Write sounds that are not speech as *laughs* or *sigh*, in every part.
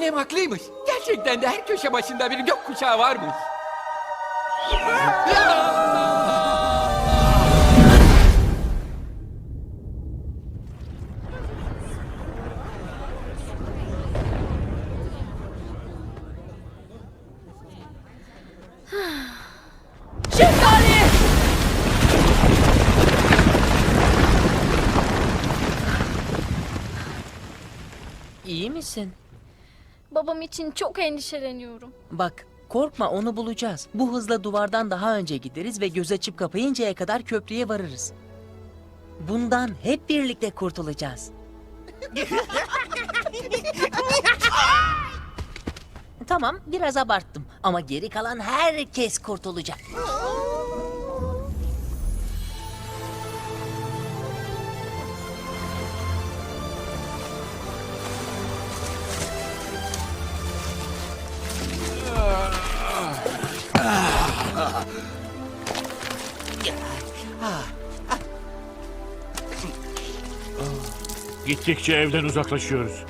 haklıymış. Gerçekten de her köşe başında bir gökkuşağı varmış. Şeftali! İyi misin? Babam için çok endişeleniyorum. Bak, korkma onu bulacağız. Bu hızla duvardan daha önce gideriz ve göz açıp kapayıncaya kadar köprüye varırız. Bundan hep birlikte kurtulacağız. *laughs* tamam, biraz abarttım ama geri kalan herkes kurtulacak. Gittikçe evden uzaklaşıyoruz.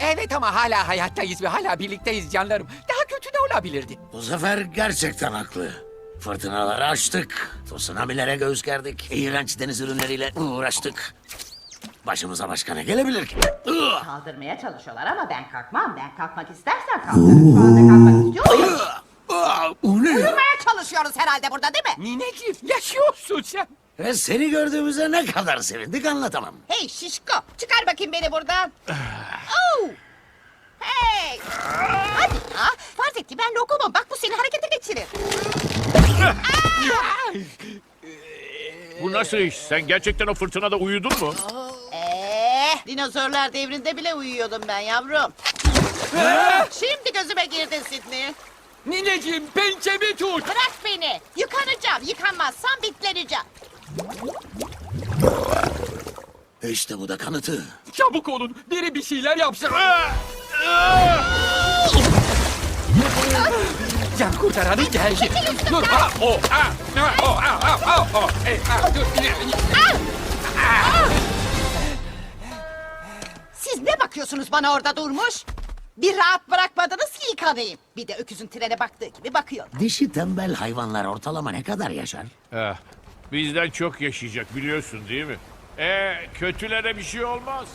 Evet ama hala hayattayız ve hala birlikteyiz canlarım. Daha kötü de olabilirdi. Bu sefer gerçekten haklı. Fırtınaları açtık. Tsunamilere göğüs gerdik. İğrenç deniz ürünleriyle uğraştık. Başımıza başka ne gelebilir ki? Kaldırmaya çalışıyorlar ama ben kalkmam. Ben kalkmak istersen kalkarım. Şu anda kalkmak istiyor muyum? Uyumaya çalışıyoruz herhalde burada değil mi? Nineciğim yaşıyorsun sen. Ve seni gördüğümüze ne kadar sevindik anlatamam. Hey şişko çıkar bakayım beni buradan. Oh! Hey! Hadi ya. Farz et ki ben lokumum. Bak bu seni harekete geçirir. Bu nasıl iş? Sen gerçekten o fırtınada uyudun mu? Eh, dinozorlar devrinde bile uyuyordum ben yavrum. Şimdi gözüme girdin Sidney. Nineciğim pençemi tut. Bırak beni. Yıkanacağım. Yıkanmazsam bitleneceğim. İşte bu da kanıtı. Çabuk olun. Biri bir şeyler yapsın. Can kurtaranı geldi. Dur. Ha, o, ha, ha, o, ha, ha, ha, o. E, ha, dur. Bakıyorsunuz bana orada durmuş? Bir rahat bırakmadınız ki yıkanayım. Bir de öküzün trene baktığı gibi bakıyor. Dişi tembel hayvanlar ortalama ne kadar yaşar? Eh, bizden çok yaşayacak biliyorsun değil mi? Ee, kötülere bir şey olmaz.